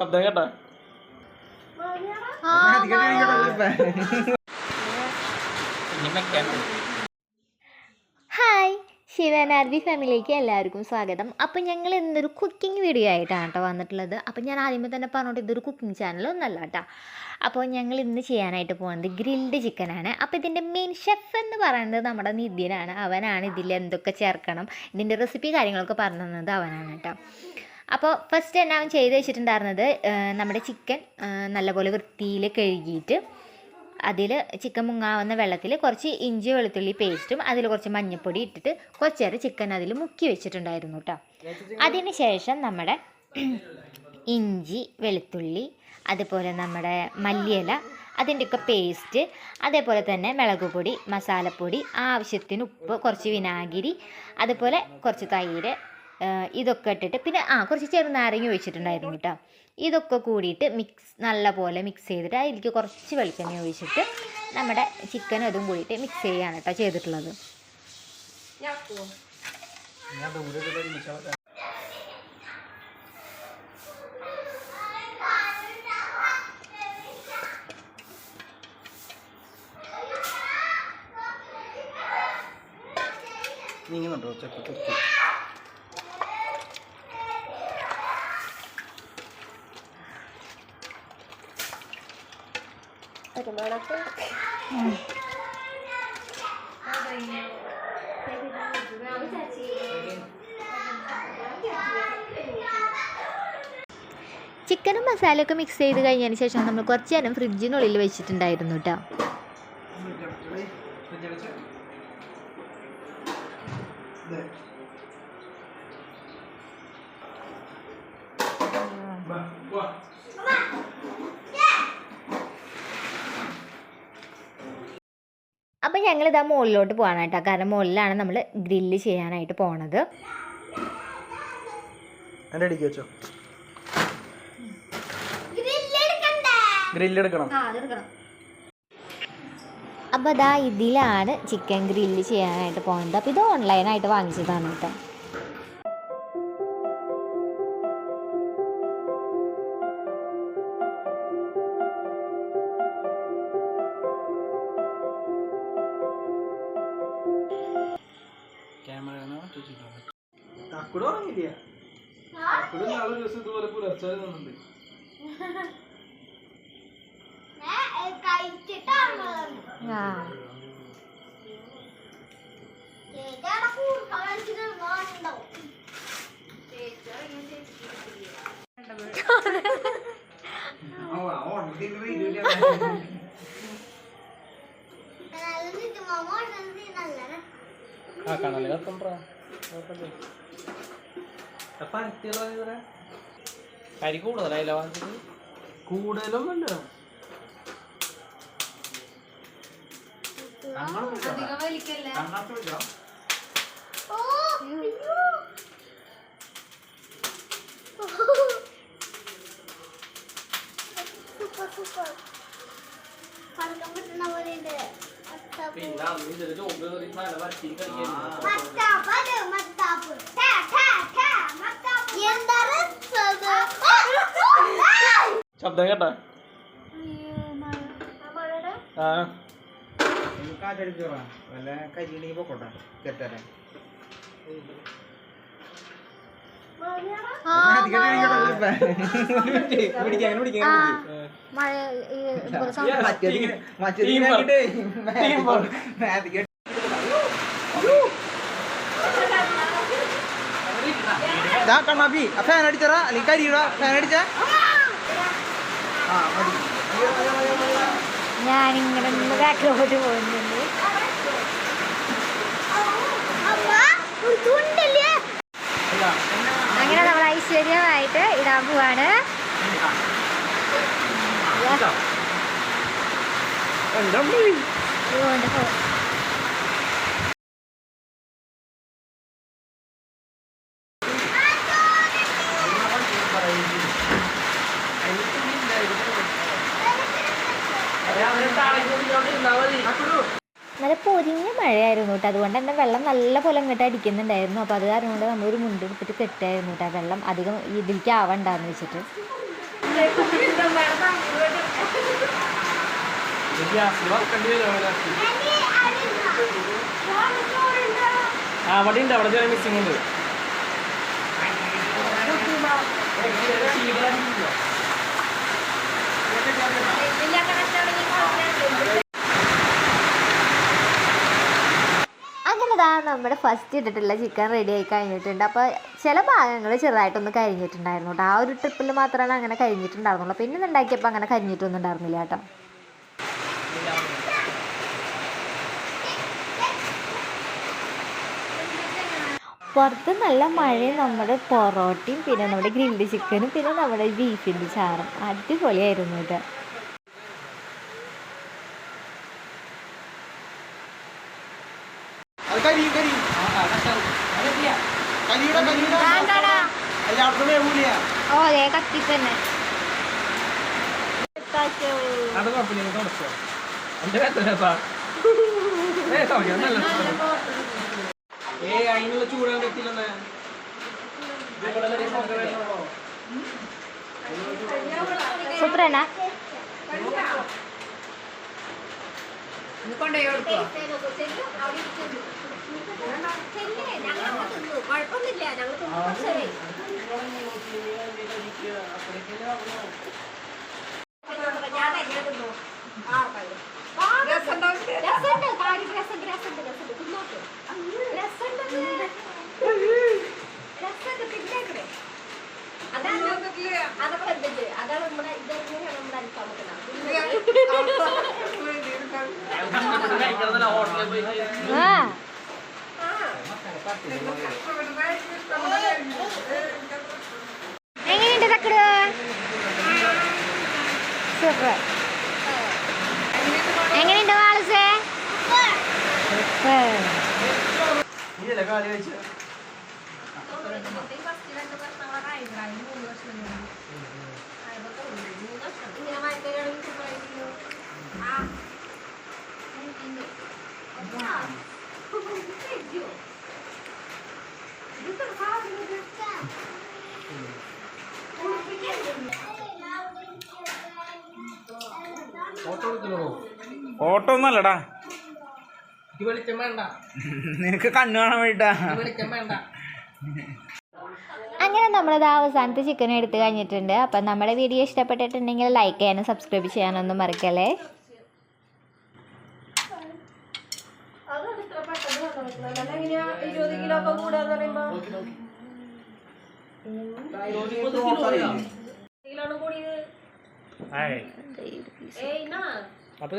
ശബ്ദം കേട്ടോ. ഹായ് ശിവൻ ശിവനാർവി ഫാമിലിയിലേക്ക് എല്ലാവർക്കും സ്വാഗതം. അപ്പോൾ ഞങ്ങൾ ഇന്നൊരു കുക്കിംഗ് വീഡിയോ ആയിട്ടാണ് കേട്ടോ വന്നിട്ടുള്ളത്. അപ്പോൾ ഞാൻ ആദ്യമേ തന്നെ പറഞ്ഞോട്ട് ഇതൊരു കുക്കിംഗ് ചാനൽ ഒന്നല്ല കേട്ടോ. അപ്പോൾ ഞങ്ങൾ ഇന്ന് ചെയ്യാനായിട്ട് പോകുന്നത് ഗ്രിൽഡ് ചിക്കനാണ് അപ്പോൾ ഇതിന്റെ മെയിൻ ഷെഫ് എന്ന് പറയുന്നത് നമ്മുടെ നിതിനാണ് അവനാണ് ഇതിൽ എന്തൊക്കെ ചേർക്കണം ഇതിന്റെ റെസിപ്പി കാര്യങ്ങളൊക്കെ പറഞ്ഞു തന്നത് അവനാണ് കേട്ടോ. അപ്പോൾ ഫസ്റ്റ് തന്നെ അവൻ ചെയ്ത് വെച്ചിട്ടുണ്ടായിരുന്നത് നമ്മുടെ ചിക്കൻ നല്ലപോലെ വൃത്തിയിൽ കഴുകിയിട്ട് അതിൽ ചിക്കൻ മുങ്ങാവുന്ന വെള്ളത്തിൽ കുറച്ച് ഇഞ്ചി വെളുത്തുള്ളി പേസ്റ്റും അതിൽ കുറച്ച് മഞ്ഞൾപ്പൊടി ഇട്ടിട്ട് കുറച്ച് നേരം ചിക്കൻ അതിൽ മുക്കി വെച്ചിട്ടുണ്ടായിരുന്നു കേട്ടോ അതിന് ശേഷം നമ്മുടെ ഇഞ്ചി വെളുത്തുള്ളി അതുപോലെ നമ്മുടെ മല്ലിയില അതിന്റെയൊക്കെ പേസ്റ്റ് അതേപോലെ തന്നെ മുളക് പൊടി മസാലപ്പൊടി ആവശ്യത്തിന് ഉപ്പ് കുറച്ച് വിനാഗിരി അതുപോലെ കുറച്ച് തൈര് ഇതൊക്കെ ഇട്ടിട്ട് പിന്നെ ആ കുറച്ച് ചെറുനാരങ്ങ ഒഴിച്ചിട്ടുണ്ടായിരുന്നു കേട്ടോ. ഇതൊക്കെ കൂടിയിട്ട് മിക്സ് നല്ല പോലെ മിക്സ് ചെയ്തിട്ട് അതിലേക്ക് കുറച്ച് വെളിച്ചെണ്ണ ഒഴിച്ചിട്ട് നമ്മുടെ ചിക്കൻ അതും കൂടിയിട്ട് മിക്സ് ചെയ്യാണ് കേട്ടോ ചെയ്തിട്ടുള്ളത്. നീങ്ങുന്നുണ്ടോ? ചെക്ക്. ചിക്കനും മസാലയൊക്കെ മിക്സ് ചെയ്ത് കഴിഞ്ഞതിന് ശേഷം നമ്മൾ കുറച്ച് നേരം ഫ്രിഡ്ജിനുള്ളിൽ വെച്ചിട്ടുണ്ടായിരുന്നു കേട്ടോ അപ്പം ഞങ്ങളിതാ മുകളിലോട്ട് കേട്ടോ കാരണം മുകളിലാണ് നമ്മൾ ഗ്രില്ല് ചെയ്യാനായിട്ട് പോണത്. എന്റെ അടിക്ക് വെച്ചോ. ഗ്രില്ല് എടുക്കണം. അപ്പോൾ അതാ ഇതിലാണ് ചിക്കൻ ഗ്രില്ല് ചെയ്യാനായിട്ട് പോകുന്നത് അപ്പോൾ ഇത് ഓൺലൈനായിട്ട് വാങ്ങിച്ചതാണ് കേട്ടോ. തക്കുട് ഉറങ്ങില്ല തക്കുട് നാളെ ദിവസം ഇതുപോലെ പുലർച്ചെ നിന്നുണ്ട് ആ. ആ കണൽ കത്തുണ്ടാ കരി കൂടുതലായില്ല വാങ്ങിച്ചത്? കൂടുതലൊന്നുമില്ല. പിന്നെ അന്ന് ചോപ്പ് വരട്ടി ശബ്ദം കേട്ടാ. ആ. ഇതുപോലെ sound കണ്ണാപ്പി ഫാൻ അടിച്ചറാ അല്ലെങ്കിൽ കരിയിട. ഫാൻ അടിച്ച. മതി. ഞാനിങ്ങനെ നിന്ന് ബാക്കിലോട്ട് പോകുന്നുണ്ട്. അങ്ങനെ നമ്മൾ ഐശ്വര്യമായിട്ട് ഇടാൻ പോവാണ്. ഇതുകൊണ്ട് നല്ല പൊരിഞ്ഞ മഴയായിരുന്നു കേട്ടോ. അതുകൊണ്ട് തന്നെ വെള്ളം നല്ല പോലെ ഇങ്ങോട്ട് അടിക്കുന്നുണ്ടായിരുന്നു. അപ്പോൾ അത് കാരണം കൊണ്ട് നമ്മളൊരു മുണ്ട് എടുത്തിട്ട് കെട്ടായിരുന്നു കേട്ടോ. വെള്ളം അധികം ഇതിലേക്ക് ആവണ്ടെന്ന് വെച്ചിട്ട്. അവിടെ ഉണ്ട് അവിടെ മിസ്സിംഗ് ഉണ്ട്. നമ്മുടെ ഫസ്റ്റ് ഇട്ടിട്ടുള്ള ചിക്കൻ റെഡി ആയി കഴിഞ്ഞിട്ടുണ്ട്. അപ്പോൾ ചില ഭാഗങ്ങൾ ചെറുതായിട്ടൊന്ന് കരിഞ്ഞിട്ടുണ്ടായിരുന്നു കേട്ടോ ആ ഒരു ട്രിപ്പിൽ മാത്രമാണ് അങ്ങനെ കരിഞ്ഞിട്ടുണ്ടായിരുന്നുള്ളൂ. പിന്നെ ഉണ്ടാക്കിയപ്പോൾ അങ്ങനെ കരിഞ്ഞിട്ടൊന്നും ഉണ്ടായിരുന്നില്ല കേട്ടോ പുറത്ത് നല്ല മഴയും നമ്മുടെ പൊറോട്ടയും പിന്നെ നമ്മുടെ ഗ്രിൽഡ് ചിക്കനും പിന്നെ നമ്മുടെ ബീഫിന്റെ ചാറും. അടിപൊളിയായിരുന്നു ഇത്. അത് കരിയും കരിയും കരിയുടെ കരിയുടെ എല്ലാവർക്കും വേവൂല ഓ അതേ കത്തി തന്നെ. അത് കുഴപ്പമില്ല ഇത് തുടച്ചോ. എന്റെ വേത്തനേപ്പാ ഏ തുടക്കാം നല്ല ഏ അതിനുള്ള ചൂടാൻ പറ്റില്ലെന്നേ സൂപ്പറേനാ ആ. എങ്ങനെയുണ്ട് തക്കട് സൂപ്പർ എങ്ങനെയുണ്ട് വാളസേ സൂപ്പർ ഫോട്ടോ ഫോട്ടോ ഒന്നല്ലടാ നിനക്ക് കണ്ണു കാണാൻ വേണ്ടിട്ടാ. അങ്ങനെ നമ്മളത് അവസാനത്തെ ചിക്കൻ എടുത്തു കഴിഞ്ഞിട്ടുണ്ട്. അപ്പം നമ്മുടെ വീഡിയോ ഇഷ്ടപ്പെട്ടിട്ടുണ്ടെങ്കിൽ ലൈക്ക് ചെയ്യാനും സബ്സ്ക്രൈബ് ചെയ്യാനൊന്നും മറക്കല്ലേ? അപ്പൊ